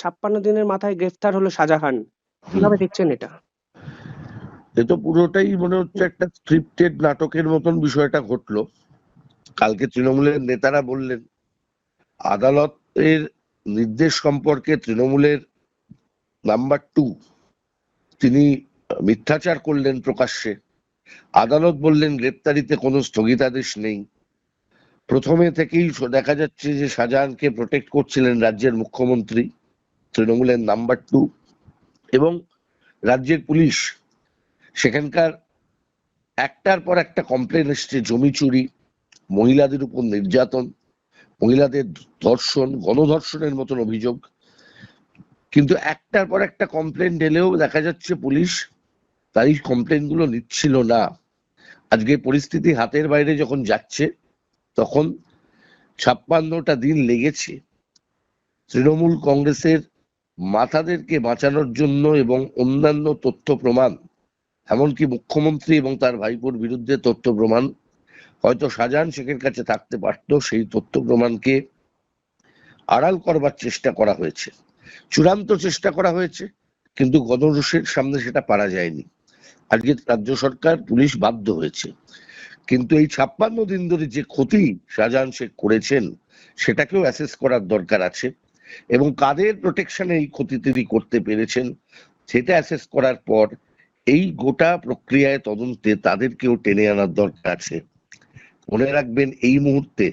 ছাপ্পান্ন দিনের মাথায় গ্রেফতার হলো শাহজাহান। কীভাবে দেখছেন এটা? এ তো পুরোটাই মনে হচ্ছে একটা স্ক্রিপ্টেড নাটকের মতন বিষয়টা ঘটলো। কালকে তৃণমূলের নেতারা বললেন, আদালতের নির্দেশ সম্পর্কে তৃণমূলের নাম্বার টু, তিনি মিথ্যাচার করলেন প্রকাশ্যে। আদালত বললেন, গ্রেপ্তারিতে কোনো স্থগিতাদেশ নেই। প্রথমে থেকেই দেখা যাচ্ছে যে শাহজাহানকে প্রোটেক্ট করছিলেন রাজ্যের মুখ্যমন্ত্রী। তৃণমূলের নাম্বার টু এবং রাজ্যের পুলিশ, সেখানকার একটার পর একটা কমপ্লেন এসছে, জমি চুরি, মহিলাদের উপর নির্যাতন, মহিলাদের ধর্ষণ, গণধর্ষণের মতন অভিযোগ। কিন্তু একটার পর একটা কমপ্লেন এলেও দেখা যাচ্ছে পুলিশ তার এই কমপ্লেনগুলো নিচ্ছিল না। আজকে পরিস্থিতি হাতের বাইরে যখন যাচ্ছে, তখন ছাপ্পান্নটা দিন লেগেছে। তৃণমূল কংগ্রেসের মাথাদেরকে বাঁচানোর জন্য এবং অন্যান্য তথ্য প্রমাণ, এমনকি মুখ্যমন্ত্রী এবং তার ভাইপোর বিরুদ্ধে তথ্য প্রমাণ। হয়তো শাহজাহান শেখের কাছে থাকতে পারত সেই তথ্য প্রমাণকে আড়াল করবার চেষ্টা করা হয়েছে। চূড়ান্ত চেষ্টা করা হয়েছে, কিন্তু গণরোষের সামনে সেটা পারা যায়নি। আজকে রাজ্য সরকার, পুলিশ বাধ্য হয়েছে। কিন্তু এই ছাপ্পান্ন দিন ধরে যে ক্ষতি শাহজাহান শেখ করেছেন, সেটাকেও অ্যাসেস করার দরকার আছে। এবং কাদের প্রোটেকশনে এই ক্ষতি তিনি করতে পেরেছেন, সেটা অ্যাসেস করার পর এই গোটা প্রক্রিয়ায় তদন্তে তাদেরকেও টেনে আনার দরকার আছে। মনে রাখবেন, এই মুহূর্তে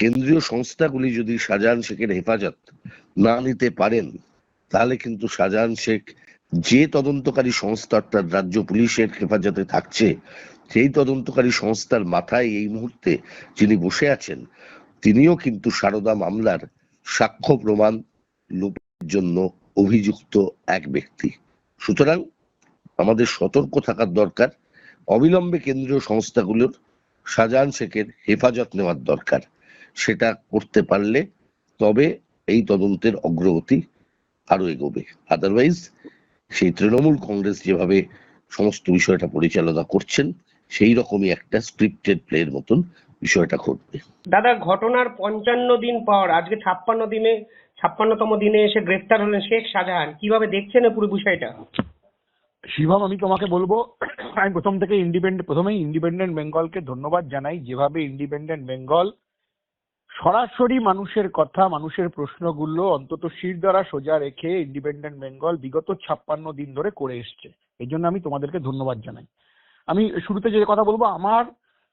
কেন্দ্রীয় সংস্থাগুলি যদি শাহজাহান শেখের হেফাজত না নিতে পারেন, তাহলে কিন্তু শাহজাহান শেখ যে তদন্তকারী সংস্থা অর্থাৎ রাজ্য পুলিশের হেফাজতে থাকছে, সেই তদন্তকারী সংস্থার মাথায় এই মুহূর্তে যিনি বসে আছেন, তিনিও কিন্তু সারদা মামলার সাক্ষ্য প্রমাণ লোপের জন্য অভিযুক্ত এক ব্যক্তি। সুতরাং আমাদের সতর্ক থাকার দরকার, অবিলম্বে কেন্দ্রীয় সংস্থাগুলোর শাহজাহান শেখের হেফাজত নেওয়ার দরকার। সেটা করতে পারলে তবে এই তদন্তের অগ্রগতি আরও এগোবে। আদারওয়াইজ সেই তৃণমূল কংগ্রেস যেভাবে সমস্ত বিষয়টা পরিচালনা করছেন, সেই রকমই একটা স্ক্রিপ্টেড প্লের মতন বিষয়টা ঘটবে। দাদা ঘটনার পঞ্চান্ন দিন পর আজকে ছাপ্পান্ন দিনে ছাপ্পান্নতম দিনে এসে গ্রেফতার হলেন শেখ শাহজাহান। কীভাবে দেখছেন পুরো বিষয়টা? শিবম আমি তোমাকে বলব আমি প্রথম থেকে ইন্ডিপেন্ডেন্ট প্রথমেই ইন্ডিপেন্ডেন্ট বেঙ্গলকে ধন্যবাদ জানাই। যেভাবে ইন্ডিপেন্ডেন্ট বেঙ্গল সরাসরি মানুষের কথা মানুষের প্রশ্নগুলো অন্তত শির দ্বারা সোজা রেখে ইন্ডিপেন্ডেন্ট বেঙ্গল বিগত ছাপ্পান্ন দিন ধরে করে এসছে। এই জন্য আমি তোমাদেরকে ধন্যবাদ জানাই। আমি শুরুতে যে কথা বলব আমার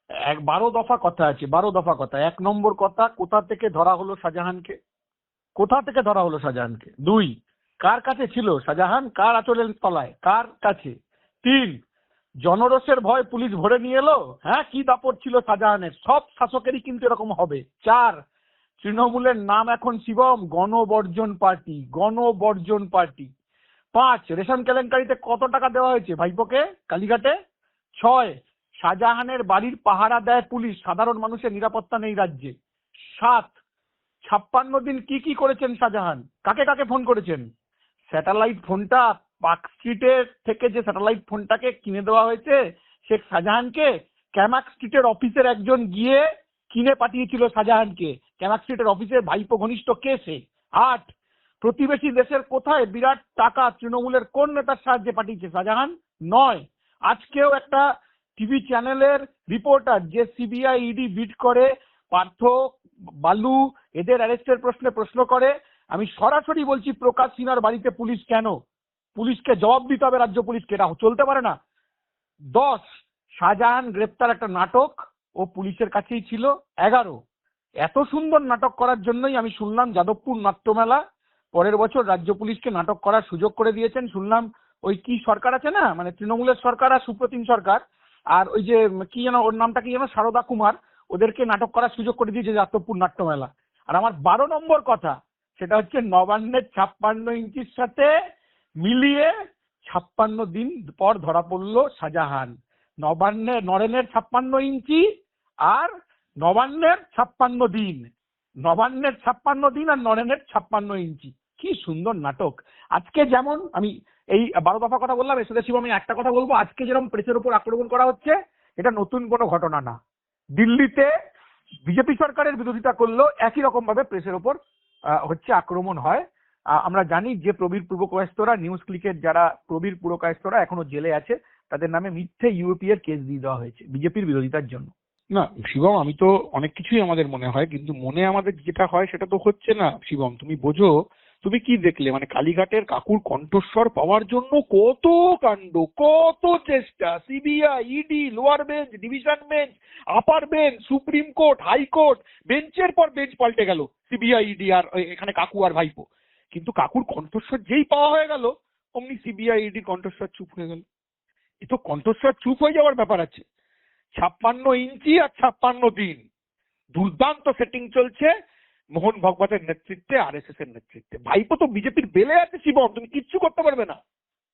এক বারো দফা কথা আছে, বারো দফা কথা। এক নম্বর কথা, কোথা থেকে ধরা হলো শাহজাহানকে? কোথা থেকে ধরা হলো শাহজাহানকে? দুই, কার কাছে ছিল? শাহজাহান কার আচলের তলায়? কার কাছে? তিন জনরসের ভয় পুলিশ ভরে নিয়ে এলো? হ্যাঁ কি দাপট ছিল শাহজাহানের? সব শাসকেরই কিন্তু এরকম হবে। চার, তৃণমূলের নাম এখন শিবম, গণবর্জন পার্টি গণবর্জন পার্টি। পাঁচ, রেশন কেলেঙ্কারিতে কত টাকা দেওয়া হয়েছে ভাইপোকে? কালীঘাটে? ছয় শাহজাহানের বাড়ির পাহারা দেয় পুলিশ। সাধারণ মানুষের নিরাপত্তা নেই রাজ্যে। সাত, ছাপ্পান্ন দিন কি কি করেছেন শাহজাহান? কাকে কাকে ফোন করেছেন? স্যাটেলাইট ফোনটা পার্ক স্ট্রিটের থেকে যে স্যাটেলাইট ফোনটাকে কিনে দেওয়া হয়েছে, শেখ শাহজাহানকে ক্যামাক স্ট্রিটের অফিসের একজন গিয়ে কিনে পাঠিয়েছিল শাহজাহানকে। ক্যামাক স্ট্রিটের অফিসের ভাইপো ঘনিষ্ঠ কে সে? আট, প্রতিবেশী দেশের কোথায় বিরাট টাকা তৃণমূলের কোন নেতার সাহায্যে পাঠিয়েছে শাহজাহান? নয়, আজকেও একটা টিভি চ্যানেলের রিপোর্টার যে সিবিআই ইডি বিট করে, পার্থ, বালু, এদের অ্যারেস্টের প্রশ্নে প্রশ্ন করে, আমি সরাসরি বলছি, প্রকাশ সিনহার বাড়িতে পুলিশ কেন? পুলিশকে জবাব দিতে হবে, রাজ্য পুলিশকে। এটা চলতে পারে না। দশ, শাহজাহান গ্রেপ্তার একটা নাটক, ও পুলিশের কাছেই ছিল। এগারো, এত সুন্দর নাটক করার জন্যই আমি শুনলাম যাদবপুর নাট্যমেলা। পরের বছর রাজ্য পুলিশকে নাটক করার সুযোগ করে দিয়েছেন। শুনলাম, ওই কি সরকার আছে না? মানে তৃণমূলের সরকার আর সুপ্রতিম সরকার। আর ওই যে, কি যেন ওর নামটা, কি যেন সারদা কুমার, ওদেরকে নাটক করার সুযোগ করে দিয়েছে যাদবপুর নাট্যমেলা আর আমার বারো নম্বর কথা, সেটা হচ্ছে নবান্নের ছাপ্পান্ন ইঞ্চির সাথে মিলিয়ে ছাপ্পান্ন দিন পর ধরা পড়ল শাহজাহান। নবান্নের নরেনের ছাপ্পান্ন ইঞ্চি আর নবান্নের ছাপ্পান্ন দিন। নবান্নের ছাপ্পান্ন দিন আর নরেনের ছাপ্পান্ন ইঞ্চি। কি সুন্দর নাটক। আজকে যেমন আমি এই বারো দফা কথা বললাম সাথে শিব আমি একটা কথা বলব, আজকে যেরকম প্রেসের উপর আক্রমণ করা হচ্ছে, এটা নতুন কোনো ঘটনা না। দিল্লিতে বিজেপি সরকারের বিরোধিতা করলেও একই রকম ভাবে প্রেসের ওপর হচ্ছে আক্রমণ হয়। আমরা জানি যে প্রবীর পুরকায়স্তরা নিউজ ক্লিকের যারা প্রবীর পুরকায়স্তরা এখনও জেলে আছে, তাদের নামে মিথ্যে ইউপি এর কেস দিয়ে দেওয়া হয়েছে বিজেপির বিরোধিতার জন্য। না, শিবম, আমি তো অনেক কিছুই আমাদের মনে হয়, কিন্তু মনে আমাদের যেটা হয় সেটা তো হচ্ছে না, শিবম, তুমি বোঝো তুমি কি দেখলে? মানে কালীঘাটের কাকুর কণ্ঠস্বর পাওয়ার জন্য কত কাণ্ড, কত চেষ্টা। CBI ED lower bench division bench upper bench supreme court high court বেঞ্চের পর বেঞ্চ পাল্টে গেল সিবিআই ইডি আর এখানে কাকু আর ভাইপো। কিন্তু কাকুর কণ্ঠস্বর যেই পাওয়া হয়ে গেল, অমনি সিবিআই ইডি কণ্ঠস্বর চুপ হয়ে গেল। এ তো কণ্ঠস্বর চুপ হয়ে যাওয়ার ব্যাপার আছে। ছাপ্পান্ন ইঞ্চি আর ছাপ্পান্ন দিন। দুর্দান্ত সেটিং চলছে। মোহন ভগবতের নেতৃত্বে, আর এস এস এর নেতৃত্বে। ভাইপো তো বিজেপির বেলে আছে, শিবম, তুমি কিচ্ছু করতে পারবে না।